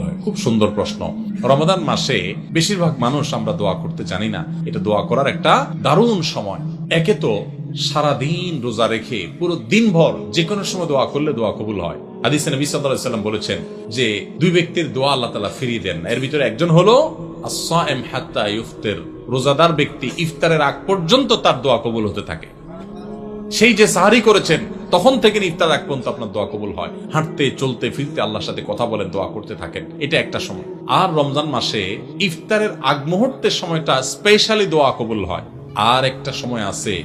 খুব সুন্দর প্রশ্ন। রমাদান মাসে বেশিরভাগ মানুষ আমরা দোয়া করতে জানি না। এটা দোয়া করার একটা দারুণ সময়। একে তো সারাদিন রোজা রেখে পুরো দিনভর যে কোনো সময় দোয়া করলে দোয়া কবুল হয়। হাদিসে নবী সাল্লাম বলেছেন যে দুই ব্যক্তির দোয়া আল্লাহ তাআলা ফিরিয়ে দেন এর ভিতরে একজন হলো আস-সাইম হাত্তা ইফতির রোজাদার ব্যক্তি ইফতারের আগ পর্যন্ত তার দোয়া কবুল হতে থাকে। সেই যে সাহারি করেছেন তখন থেকে ইফতার এক পর্যন্ত আপনার দোয়া কবুল হয়। হাঁটতে, চলতে, ফিরতে আল্লাহর সাথে কথা বলেন, দোয়া করতে থাকেন। এটা একটা সময়। আর রমজান মাসে ইফতারের আগ মুহূর্তের সময়টা স্পেশালি দোয়া কবুল হয়। আর একটা সময় আছে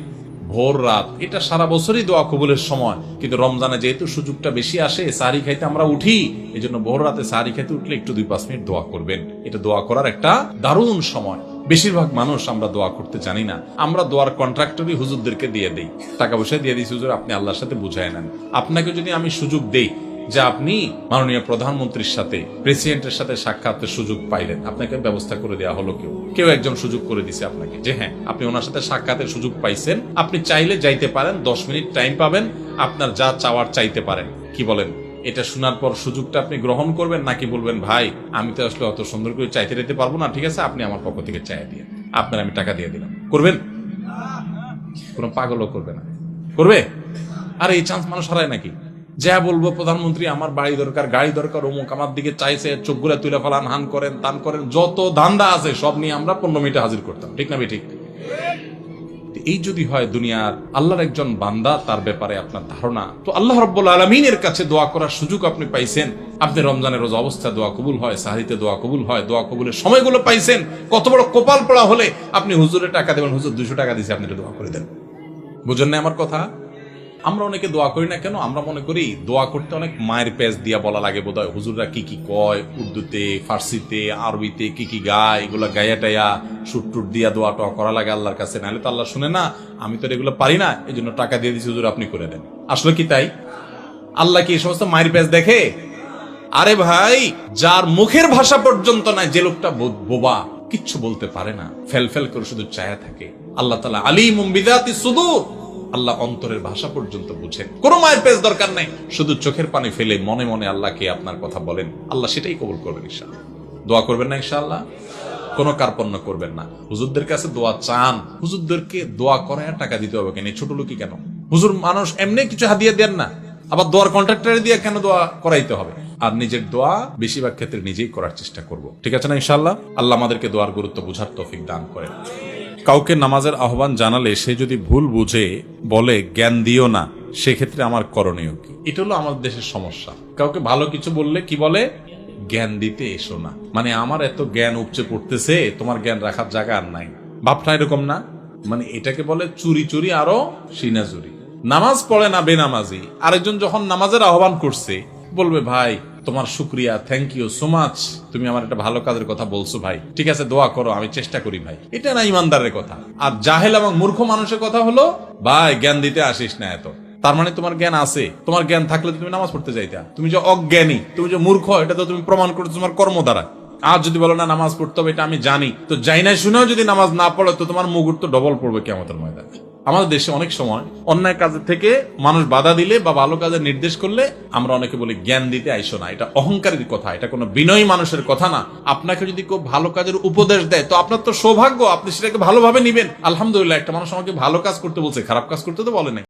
ভোর রাত। এটা সারা বছরই দোয়া কবুলের সময়। কিন্তু রমজানে যেহেতু সুযোগটা বেশি আসে সাহারি খাইতে আমরা উঠি এই জন্য ভোর রাতে সাহারি খাইতে উঠলে একটু দুই পাঁচ মিনিট দোয়া করবেন। এটা দোয়া করার একটা দারুণ সময়। বেশিরভাগ মানুষ আমরা দোয়া করতে জানি না। আমরা দোয়ার কন্ট্রাক্টরই হুজুরদেরকে দিয়ে দেই। টাকা পয়সা দিয়ে দিই হুজুর, আপনি আল্লাহর সাথে বুঝায় নেন। আপনাকে যদি আমি সুযোগ দেই যে আপনি মাননীয় প্রধানমন্ত্রীর সাথে প্রেসিডেন্টের সাথে সাক্ষাতের সুযোগ পাইলেন, আপনাকে ব্যবস্থা করে দেওয়া হলো কেউ। কেউ একজন সুযোগ করে দিছে আপনাকে যে হ্যাঁ আপনি ওনার সাথে সাক্ষাতের সুযোগ পাইছেন। আপনি চাইলে যাইতে পারেন, দশ মিনিট টাইম পাবেন, আপনার যা চাওয়ার চাইতে পারেন। কি বলেন? এটা শোনার পর সুযোগটা আপনি গ্রহণ করবেন নাকি বলবেন, ভাই, আমি তো আসলে অত সুন্দর করে চাইতে দিতে পারব না, ঠিক আছে? আপনি আমার পক্ষ থেকে চাই দিয়ে আপনার আমি টাকা দিয়ে দিলাম। করবেন? কোনো পাগলও করবে না। করবে? আর, এই চান্স মানুষ হারায় নাকি? যা বলব, প্রধানমন্ত্রী, আমার বাড়ি দরকার, গাড়ি দরকার, অমুক আমার দিকে চাইছে চোখগুলা তুলে ফেলান, হান করেন, তান করেন, যত ধান্দা আছে, সব নিয়ে আমরা পনেরো মিনিটে হাজির করতাম। ঠিক না ঠিক? এই যদি হয় দুনিয়ার আল্লাহর একজন বান্দা, তার ব্যাপারে আপনার ধারণা। তো আল্লাহ রব্বুল আলমিনের কাছে দোয়া করার সুযোগ আপনি পাইছেন। আপনি রমজানের রোজ অবস্থা দোয়া কবুল হয়, সাহারিতে দোয়া কবুল হয়, দোয়া কবুলের সময়গুলো পাইছেন। কত বড় কোপাল পড়া হলে আপনি হুজুরের টাকা দেবেন, হুজুর দুশো টাকা দিয়েছে আপনি দোয়া করে দেন। বুঝেন না আমার কথা? আমরা অনেকে দোয়া করি না কেন? আমরা মনে করি দোয়া করতে অনেক মায়ের পেজ দিয়া বলা লাগে বোধ হয় হুজুররা কি কি কয়? উর্দুতে, ফার্সিতে, আরবিতে কি কি গায়? এগুলো গায়া টায়া সুট টুট দিয়া দোয়া টোয়া করা লাগে আল্লাহর কাছে। নাহলে তো আল্লাহ শুনে না, আমি তো এগুলো পারি না এই জন্য টাকা দিয়ে দিচ্ছি হুজুর আপনি করে দেন। আসলে কি তাই? আল্লাহ কি এই সমস্ত মায়ের পেজ দেখে? আরে ভাই, যার মুখের ভাষা পর্যন্ত নাই, যে লোকটা বোবা, কিচ্ছু বলতে পারে না। ফেল ফেল করে শুধু চায়া থাকে। আল্লাহ তালা আলী মুম্বিদাতি সুদূর। আল্লাহ অন্তরের ভাষা পর্যন্ত বুঝে। কোন মায়ের পেজ দরকার নাই। শুধু চোখের পানি ফেলে মনে মনে আল্লাহকে আপনার কথা বলেন। আল্লাহ সেটাই কবুল করবেন ইনশাআল্লাহ। দোয়া করবেন না ইনশাআল্লাহ? কোনো কার্পণ্য করবেন না। হুজুরদের কাছে দোয়া চান। হুজুরদেরকে দোয়া করায় টাকা দিতে হবে কেন? ছোট লোকই কেন? হুজুর মানুষ এমনি কিছু হাদিয়া দেন না। আবার দোয়ার কন্ট্রাক্টরে দিয়ে কেন দোয়া করাইতে হবে? আর নিজের দোয়া বেশিরভাগ ক্ষেত্রে নিজেই করার চেষ্টা করব। ঠিক আছে না ইনশাল্লাহ আল্লাহ আমাদেরকে দোয়ার গুরুত্ব বুঝার তৌফিক দান করেন। কাউকে নামাজের আহ্বান জানালে সে যদি ভুল বুঝে, বলে, জ্ঞান দিও না, সেক্ষেত্রে আমার করণীয় কি? এটা হলো আমাদের দেশের সমস্যা। কাউকে ভালো কিছু বললে কি বলে? জ্ঞান দিতে এসো না। মানে আমার এত জ্ঞান উপচে পড়তেছে, তোমার জ্ঞান রাখার জায়গা আর নাই। ভাবটা এরকম না? মানে এটাকে বলে চুরি চুরি আরও সিনা চুরি। নামাজ পড়ে না বেনামাজি। আরেকজন যখন নামাজের আহ্বান করছে, বলবে, ভাই তোমার শুক্রিয়া থ্যাংক ইউ সো মাচ তুমি আমার একটা ভালো কাজের কথা বলছো ভাই। ঠিক আছে, দোয়া করো, আমি চেষ্টা করি ভাই। এটা না ইমানদারের কথা। আর জাহেল এবং মূর্খ মানুষের কথা হলো, ভাই, জ্ঞান দিতে আসিস না এত। তার মানে তোমার জ্ঞান আছে। তোমার জ্ঞান থাকলে তুমি নামাজ পড়তে চাইতা তুমি যে অজ্ঞানী, তুমি যে মূর্খ, এটা তো তুমি প্রমাণ করছ তোমার কর্ম দ্বারা আর যদি বলো না নামাজ পড়তে হবে, এটা আমি জানি। তো যাই না শুনেও যদি নামাজ না পড়ে, তো তোমার মুগুর তো ডবল পড়বে কেমতের ময়দানে। আমাদের দেশে অনেক সময় অন্যায় কাজের থেকে মানুষ বাধা দিলে বা ভালো কাজের নির্দেশ করলে আমরা অনেকে বলি, জ্ঞান দিতে আইসো না। এটা অহংকারের কথা, এটা কোনো বিনয়ী মানুষের কথা না। আপনাকে যদি কেউ ভালো কাজের উপদেশ দেয়, তো আপনার তো সৌভাগ্য, আপনি সেটাকে ভালোভাবে নিবেন। আলহামদুলিল্লাহ, একটা মানুষ আমাকে ভালো কাজ করতে বলছে, খারাপ কাজ করতে তো বলে নাই।